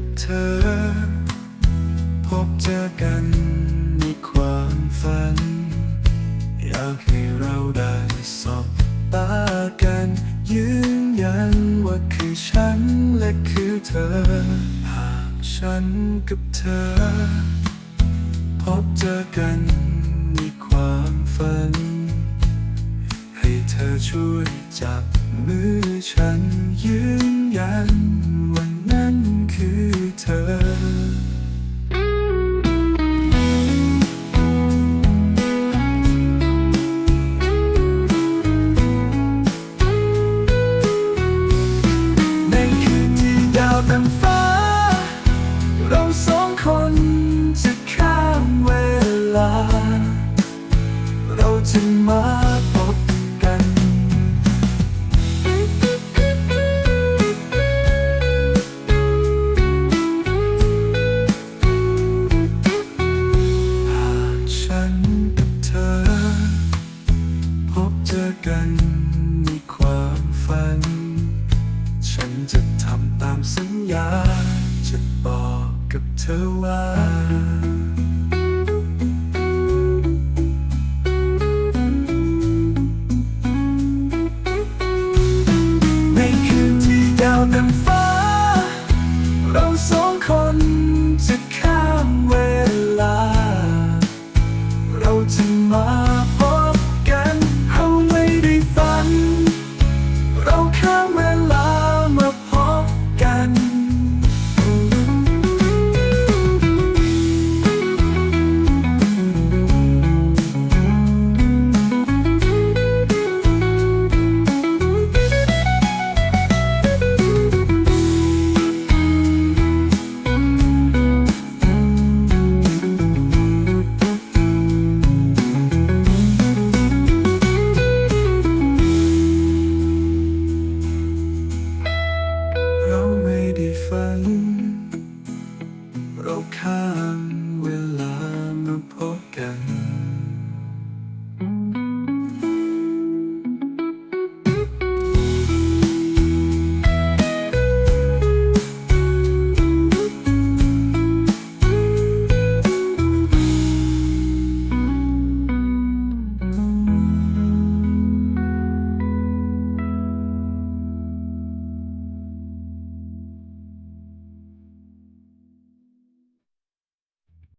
กับเธอ พบเจอกันในความฝัน อยากให้เราได้สบตากัน ยืนยันว่าคือฉันและคือเธอ หากฉันกับเธอ พบเจอกันในความฝัน ให้เธอช่วยจับมือฉันยืนยัน จึมาพบกัน หากฉันกับเธอ พบเจอกันในความฝัน ฉันจะทำตามสัญญา จะบอกกับเธอว่า ดังฟ้า เราสองคนจะข้ามเวลา เราจะมาพบกัน เราไม่ได้ฝัน เราข้ามเเราข้ามเวลามาพบกัน